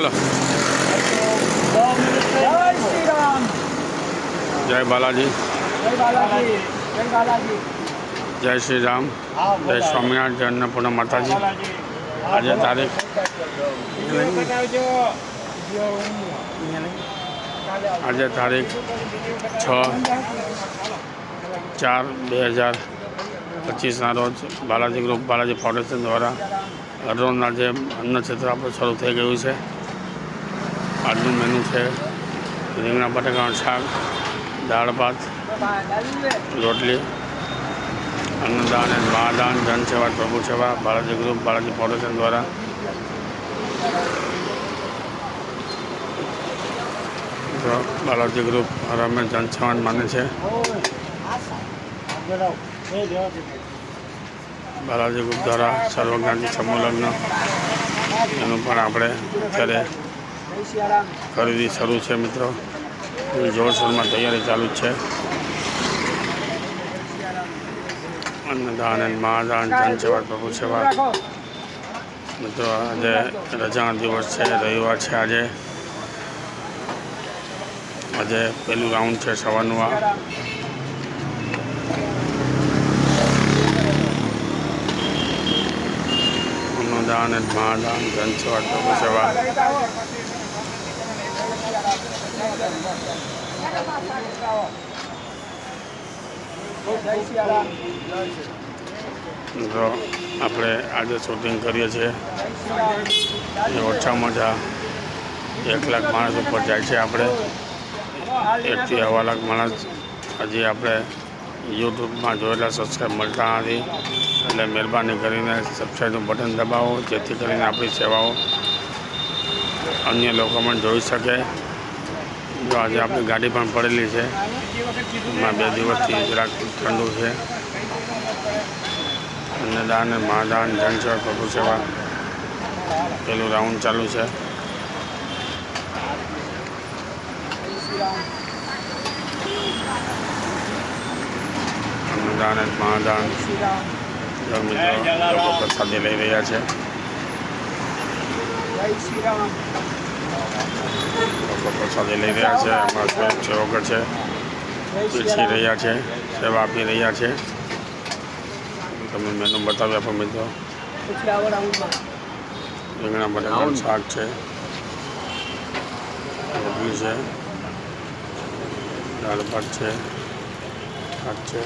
ચાલો જય બાલાજી. જય શ્રી રામ જય સ્વામિનારાયણ જય અન્નપૂર્ણ માતાજી. આજે તારીખ આજે તારીખ છ ચાર બે હજાર પચીસના રોજ બાલાજી ગ્રુપ, બાલાજી ફાઉન્ડેશન દ્વારા હરરોજના જે અન્ન ક્ષેત્ર આપણું શરૂ થઈ ગયું છે. આજનું મેનુ છે. રીંગણા બટાકાનું શાક, દાળ, ભાત, રોટલી, અન્નદાન અને મહાદાન જનસેવા પ્રભુ સેવા, બાલાજી ગ્રુપ બાલાજી ફાઉન્ડેશન દ્વારા. બાલાજી ગ્રુપ રમેશ જનસેવા માને છે બાલાજી ગ્રુપ દ્વારા સર્વજ્ઞાન સમૂહ લગ્ન. એનું પણ આપણે અત્યારે ખરીદી શરૂ છે મિત્રો. જોરશોરમાં તૈયારી ચાલુ જ છે. અન્નદાન અને મહાદાન જનસેવા પ્રભુ સેવા. મિત્રો આજે રજાનો દિવસ છે રવિવાર છે આજે. આજે પહેલું રાઉન્ડ છે સવારનું આ. અન્નદાન અને મહાદાન જનસેવા પ્રભુ સેવા. મિત્રો આપણે આજે શૂટિંગ કરીએ છીએ. એ ઓછામાં ઓછા એક લાખ માણસ ઉપર જાય છે આપણે. એકથી સવા લાખ માણસ હજી આપણે યુટ્યુબમાં જોયેલા સબસ્ક્રાઈબ મળતા નથી. એટલે મહેરબાની કરીને સબસ્ક્રાઈબનું બટન દબાવો, જેથી કરીને આપણી સેવાઓ અન્ય લોકો પણ જોઈ શકે. જો આજે આપણી ગાડી પણ પડેલી છે. એમાં બે દિવસથી જરાક ઠંડુ છે. અન્નદાન અને મહાદાન જનસેવા પ્રભુ સેવા. પેલું રાઉન્ડ ચાલુ છે. અન્નદાન મહાદાન. પ્રસાદી લઈ રહ્યા છે. પ્રસાદી લઈ રહ્યા છે અમારા સ્વયંસેવકો છે પીરસી રહ્યા છે સેવા આપી રહ્યા છે. તમે મેનુ બતાવી આપો મિત્રો. રીંગણા બટાકાનું શાક છે. રોટલી છે. દાળ ભાત છે. શાક છે.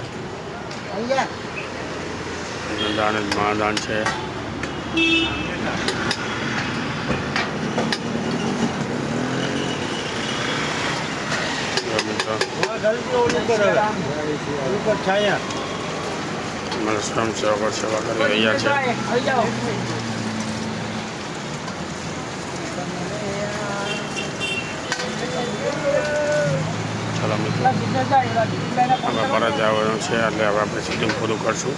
દાણ દાન મહાદાન છે જો અમારા સ્વયંસેવકો સેવા કરી રહ્યા છે. ચલો મિત્રો હવે પરત જવાનું છે એટલે હવે આપણે શૂટિંગ પૂરું કરશું.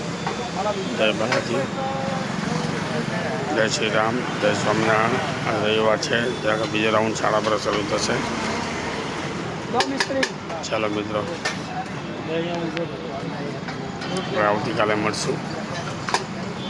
જય બાલાજી જય શ્રી રામ જય સ્વામિનારાયણ. રવિવાર છે ત્યાં બીજો રાઉન્ડ સાડા પર શરૂ થશે. ચાલો મિત્રો. આવતીકાલે મળશું.